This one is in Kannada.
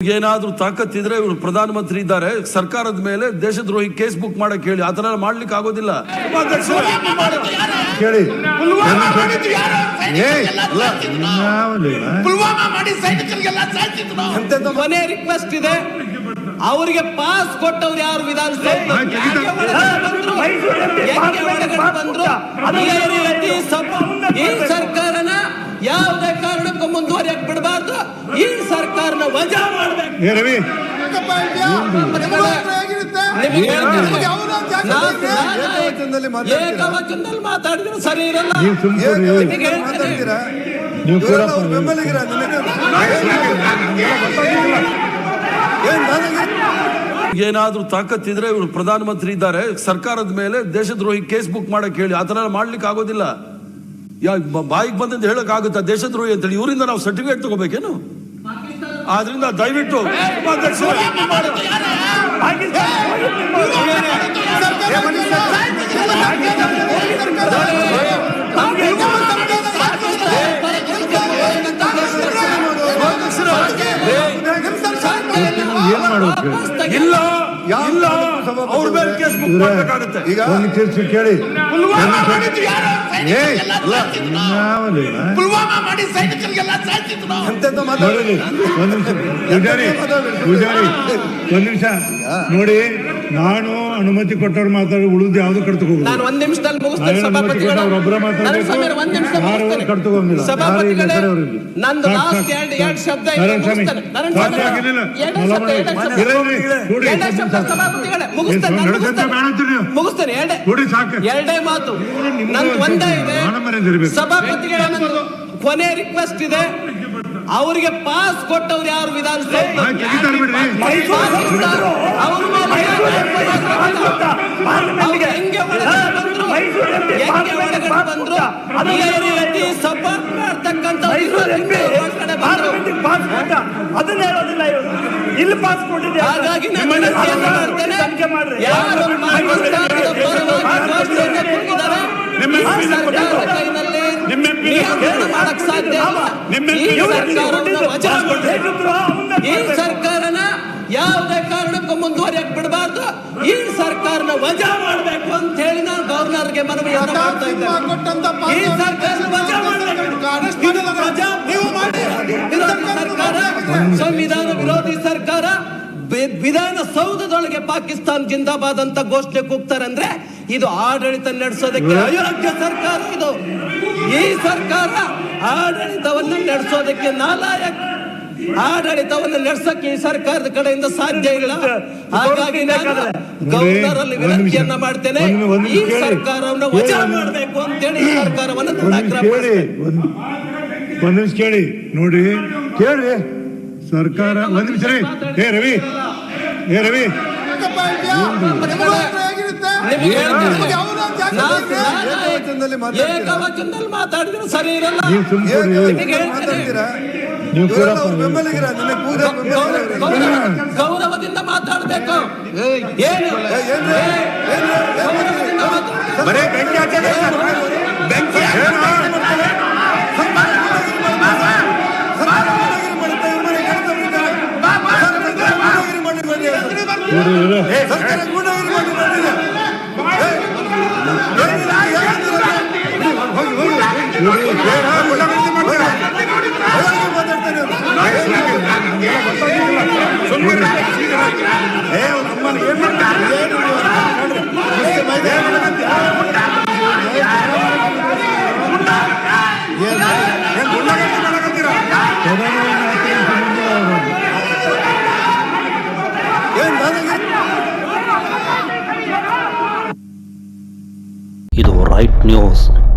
ಏನಾದ್ರೂ ತಾಕತ್ತಿದ್ರೆ ಇವರು ಪ್ರಧಾನಮಂತ್ರಿ ಇದ್ದಾರೆ ಸರ್ಕಾರದ ಮೇಲೆ ದೇಶದ್ರೋಹಿ ಕೇಸ್ ಬುಕ್ ಮಾಡಕ್ ಹೇಳಿ ಆತರ ಮಾಡ್ಲಿಕ್ಕೆ ಆಗೋದಿಲ್ಲ. ಕೇಳಿ. ಕೊನೆ ರಿಕ್ವೆಸ್ಟ್ ಇದೆ. ಅವರಿಗೆ ಪಾಸ್ ಕೊಟ್ಟವ್ರು ಯಾರು? ವಿಧಾನಸಭೆ ಸರ್ಕಾರನ ಯಾವುದೇ ಕಾರಣಕ್ಕೂ ಮುಂದುವರಿಯಕ್ ಬಿಡಬಾರ್ದು. ಈ ಸರ್ಕಾರನ ವಜಾ ಮಾಡಬೇಕು. ಏ ರವಿ. ಏಕವಚನದಲ್ಲಿ ಮಾತಾಡಿದ್ರೆ ಸರಿ ಇರಲ್ಲ. ನೀವು ಸುಮ್ಮನೆ ನಿಮಗೆ ಮಾತಾಡ್ತೀರಾ? ನೀವು ಕೂಡ ಬೆಂಬಲಿಗರ ಏನಾದ್ರೂ ತಾಕತ್ತಿದ್ರೆ ಇವರು ಪ್ರಧಾನಮಂತ್ರಿ ಇದ್ದಾರೆ. ಸರ್ಕಾರದ ಮೇಲೆ ದೇಶದ್ರೋಹಿ ಕೇಸ್ ಬುಕ್ ಮಾಡಕ್ ಹೇಳಿ. ಆತರ ಎಲ್ಲ ಮಾಡ್ಲಿಕ್ಕೆ ಆಗೋದಿಲ್ಲ. ಯಾ ಬಾಯಿಗೆ ಬಂದಂತ ಹೇಳೋಕ್ಕಾಗುತ್ತಾ ಆಗುತ್ತಾ ದೇಶದ್ರೋಹಿ ಅಂತೇಳಿ ಇವರಿಂದ ನಾವು ಸರ್ಟಿಫಿಕೇಟ್ ತಗೋಬೇಕೇನು ಆದ್ರಿಂದ ದಯವಿಟ್ಟು ಏನ್ ಮಾಡೋದು ಇಲ್ಲ ಇಲ್ಲ. ಅವ್ರ ಮೇಲೆ ಕೇಸ್ ಬುಕ್ ಮಾಡ್ಬೇಕಾಗುತ್ತೆ. ಈಗ ಒಂದು ಕೇಳಿ. ಪುಲ್ವಾಮಾ ಮಾಡಿದ್ದು ಯಾರು? ಮಾಡಿ ಸೈನಿಕರಿಗೆಲ್ಲ ಸಾಯ್ತಿದ್ರು. ಎಂತೆಂತ ನೋಡಿ ನಿಮಿಷ. ಪೂಜಾರಿ ಒಂದ್ ನಿಮಿಷ. ನೋಡಿ ನಾನು ಅನುಮತಿ ಕೊಟ್ಟವ್ರು ಮಾತಾಡಿ ಉಳಿದು ಯಾವ್ದು ಕಡ್ತಕ್ಕೆ ಹೋಗುದು ನಾನು ಒಂದ್ ನಿಮಿಷದಲ್ಲಿ ಮುಗಿಸ್ತೇನೆ ಸಭಾಪತಿಗಳ. ಒಂದ್ ನಿಮಿಷ ಸಭಾಪತಿಗಳೇ. ನಂದು ಲಾಸ್ಟ್ ಎರಡು ಎರಡು ಶಬ್ದ ಮುಗಿಸ್ತೇನೆ. ಎರಡೇ ಮಾತು. ನಂದು ಒಂದೇ ಇದೆ. ಸಭಾಪತಿಗಳ ಕೊನೆ ರಿಕ್ವೆಸ್ಟ್ ಇದೆ. ಅವರಿಗೆ ಪಾಸ್ ಕೊಟ್ಟವ್ರು ಯಾರು? ವಿಧಾನಸಭೆ ಸಪೋರ್ಟ್ ಮಾಡ್ತಕ್ಕಂಥ ಬಂದ್ರು? ಅದನ್ನ ಹೇಳೋದಿಲ್ಲ ಇವರು. ಇಲ್ಲಿ ಪಾಸ್ ಕೊಟ್ಟಿದೆ ಹಾಗಾಗಿ ನಾನು ಮಾಡ್ತೇನೆ. ಯಾರು ಪಾಕಿಸ್ತಾನದ ಪರವಾಗಿ ಘೋಷಣೆಯನ್ನ ಕೂಗಿದ್ದಾರೆ, ಈ ಸರ್ಕಾರದ ಕೈನಲ್ಲಿ ನಿಯಂತ್ರಣ ಮಾಡಕ್ ಸಾಧ್ಯ ಇಲ್ಲ. ಈ ಸರ್ಕಾರವನ್ನ ವಜಾ ಮಾಡ್ಬೇಕು. ಈ ಸರ್ಕಾರನ ಯಾವುದೇ ಕಾರಣಕ್ಕೂ ಮುಂದುವರಿಯಕ್ ಬಿಡಬಾರ್ದು ಈ ಸರ್ಕಾರನ ವಜಾ ಮಾಡಬೇಕು ಅಂತ ಹೇಳಿ ನಾನು ಗವರ್ನರ್ಗೆ ಮನವಿ ಮಾಡ್ತಾ ಇದ್ದೇನೆ. ಈ ಸರ್ಕಾರನ ವಜಾ ಮಾಡಬೇಕು. ಸರ್ಕಾರ. ಸಂವಿಧಾನ ವಿರೋಧಿ ಸರ್ಕಾರ ವಿಧಾನ ವಿಧಾನಸೌಧದೊಳಗೆ ಪಾಕಿಸ್ತಾನ ಜಿಂದಾಬಾದ್ ಅಂತ ಘೋಷಣೆ ಕೂಗ್ತಾರೆ ಅಂದ್ರೆ ಇದು ಆಡಳಿತ ನಡೆಸೋದಕ್ಕೆ ಅಯೋಗ್ಯ ಸರ್ಕಾರ ಇದು. ಈ ಸರ್ಕಾರ ಆಡಳಿತವನ್ನು ನಡೆಸೋದಕ್ಕೆ ನಾಲಾಯಕ್ ಆಡಳಿತವನ್ನು ನಡೆಸಕ್ಕೆ ಈ ಸರ್ಕಾರದ ಕಡೆಯಿಂದ ಸಾಧ್ಯ ಇಲ್ಲ. ಹಾಗಾಗಿ ನಾನು ಅಲ್ಲಿ ವಿನಂತಿಯನ್ನ ಮಾಡ್ತೇನೆ. ಈ. ಸರ್ಕಾರವನ್ನು ವಜಾ ಮಾಡಬೇಕು ಅಂತೇಳಿ ಈ ಸರ್ಕಾರವನ್ನು ನಾನು ಒಂದ್ ನಿಮಿಷ ಕೇಳಿ. ನೋಡಿ. ಕೇಳಿ. ಸರ್ಕಾರ ಒಂದ್ ನಿಮಿಷ ರೀ ಏ ರವಿ. ಏ ರವಿ. ಮಾತಾಡಿದ್ರೆ ಸರಿ ಇರಲ್ಲ. ನೀವು ಕೂಡ ಗೌರವದಿಂದ ಮಾತಾಡಬೇಕು ಏನು. ಬರೇ ಬೆಂಕಿ ಇವ್ರ White News.